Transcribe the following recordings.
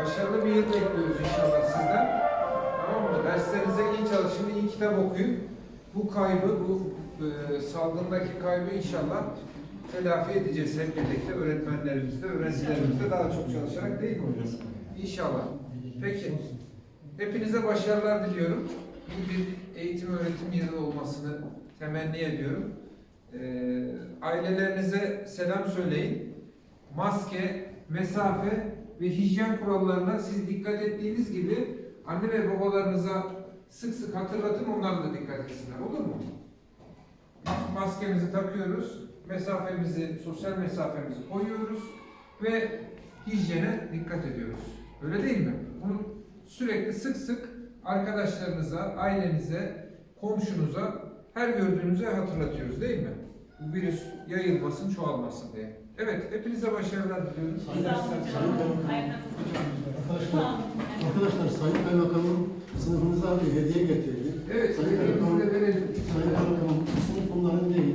Başarılı bir yıl bekliyoruz inşallah sizden. Tamam mı? Derslerinize iyi çalışın, iyi kitap okuyun. Bu kaybı, bu e, salgındaki kaybı inşallah telafi edeceğiz hep birlikte. Öğretmenlerimizle, öğrencilerimizle daha çok çalışarak değil mi hocam? İnşallah. Peki. Hepinize başarılar diliyorum. İyi bir eğitim öğretim yılı olmasını temenni ediyorum. Ee, ailelerinize selam söyleyin. Maske, mesafe ve hijyen kurallarına siz dikkat ettiğiniz gibi anne ve babalarınıza sık sık hatırlatın onlar da dikkat etsinler. Olur mu? Maskemizi takıyoruz, mesafemizi, sosyal mesafemizi koyuyoruz ve hijyene dikkat ediyoruz. Öyle değil mi? Bunu sürekli sık sık arkadaşlarınıza, ailenize, komşunuza, her gördüğünüze hatırlatıyoruz değil mi? Bu virüs yayılmasın, çoğalmasın diye. Evet, hepinize başarılar. Sağ Arkadaşlar, arkadaşlar Sayın Kaymakamım sınıfınıza bir hediye getirdi. Evet, Sayın verelim. Sayın Kaymakamım bu sınıf bunların değil.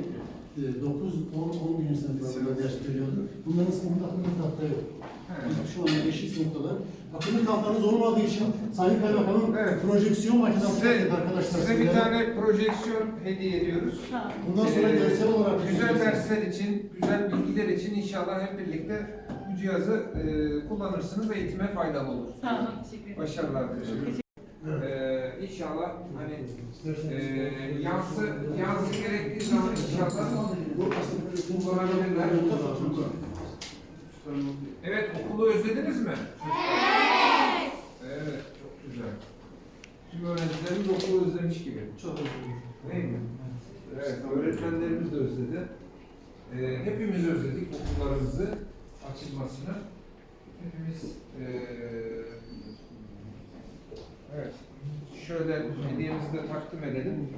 9, 10, 11. sınıflarında ders veriyordu. Bunların sınıfında akıllı tahta yok. He. Şu anda 5. sınıftalar. Akıllı tahtanız olmadığı için Sayın Kaymakamım Evet. projeksiyon makinesi Size, arkadaşlar. size bir tane projeksiyon hediye ediyoruz. Bundan sonra Ee, görsel olarak güzel dersler için, güzel bilgiler için inşallah hep birlikte bu cihazı e, kullanırsınız ve eğitime faydalı olur. Sağ olun. Teşekkür ederim. Başarılar diliyorum. Ee, inşallah hani e, yansı yansı gerektiği zaman inşallah Bu aslında projeksiyon kullanabilirler. Evet özlediniz mi? Evet. Evet çok güzel. Tüm öğrencilerimiz okulu özlemiş gibi. Çok önemli. Değil mi? Evet, öğretmenlerimiz de özledi. Ee, hepimiz özledik okullarımızı açılmasını. Hepimiz ee, evet, şöyle hediyemizi de takdim edelim.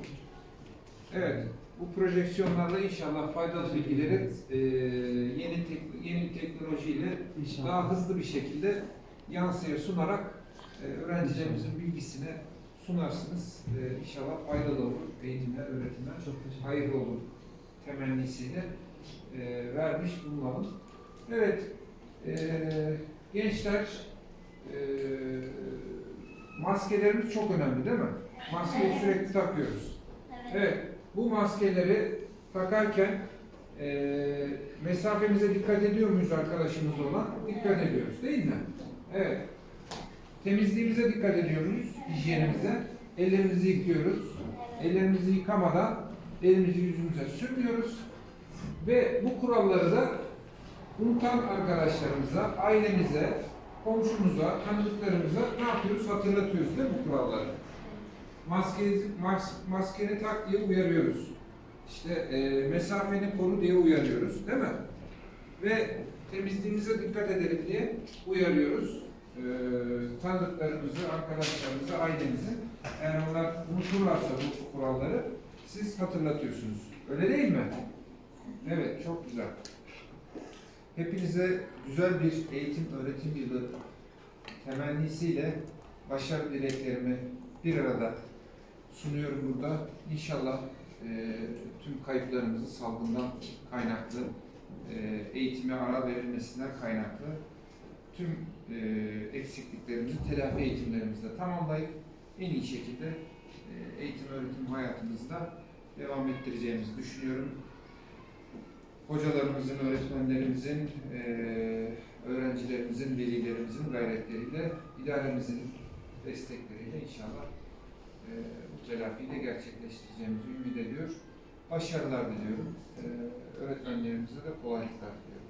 Evet, bu projeksiyonlarla inşallah faydalı bilgileri ee, yeni tek, yeni teknolojiyle daha hızlı bir şekilde yansıya sunarak ee, öğrencilerimizin bilgisine sunarsınız. Ee, inşallah faydalı olur. Eğitimler, öğretimler Çok hayırlı olur temennisiyle e, vermiş bulunalım. Evet, e, gençler e, maskelerimiz çok önemli değil mi? Maskeyi sürekli takıyoruz. Evet, bu maskeleri takarken e, mesafemize dikkat ediyor muyuz arkadaşımız olan? Dikkat ediyoruz değil mi? Evet. Temizliğimize dikkat ediyor muyuz? Hijyenimize. Ellerimizi yıkıyoruz. Ellerimizi yıkamadan elimizi yüzümüze sürmüyoruz. Ve bu kuralları da unutan arkadaşlarımıza, ailemize, komşumuza, tanıdıklarımıza ne yapıyoruz? Hatırlatıyoruz değil mi bu kuralları? Maskeni, mas, maskeni tak diye uyarıyoruz. İşte e, mesafeni koru diye uyarıyoruz değil mi? Ve temizliğimize dikkat edelim diye uyarıyoruz. E, tanıdıklarımızı, arkadaşlarımızı, ailemizi. Eğer onlar unuturlarsa bu kuralları siz hatırlatıyorsunuz. Öyle değil mi? Evet, çok güzel. Hepinize güzel bir eğitim öğretim yılı temennisiyle başarı dileklerimi bir arada sunuyorum burada. İnşallah e, tüm kayıplarımızı salgından kaynaklı, e, eğitime ara verilmesinden kaynaklı tüm e, eksikliklerimizi telafi eğitimlerimizde tamamlayıp en iyi şekilde e, eğitim öğretim hayatımızda devam ettireceğimizi düşünüyorum. Hocalarımızın, öğretmenlerimizin, e, öğrencilerimizin, velilerimizin gayretleriyle, idaremizin destekleriyle inşallah e, bu telafiyi de gerçekleştireceğimizi ümit ediyor. Başarılar diliyorum. E, öğretmenlerimize de kolaylıklar diliyorum.